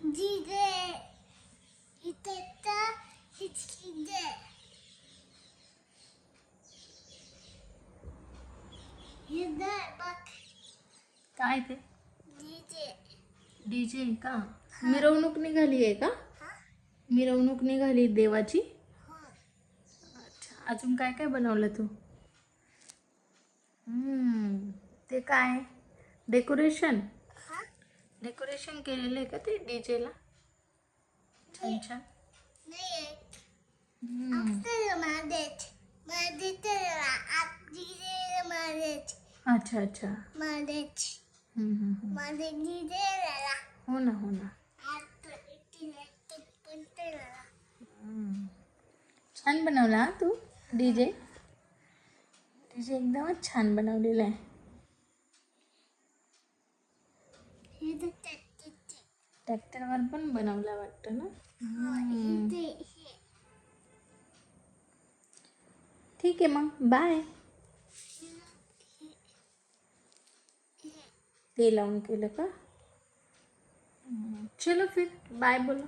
Dide. İtette hiçkinde. Yine bak. काय ते? Dide. DJ आहे का? मिरवणूक निघाली आहे का? मिरवणूक निघाली देवाची? हो. अच्छा. अजून काय काय बनवलं तू? ते काय? डेकोरेशन डेकोरेशन केलेलं आहे का ते डीजेला? छान छान. अच्छा अच्छा. हो ना हो ना. छान बनवला तू डीजे. डीजे एकदमच छान बनवलेला आहे. ट्रॅक्टरवर पण बनवला वाटतं ना? ठीक आहे मग बाय ते लावून केलं का? हम्म. चलो फिर बाय बोलो.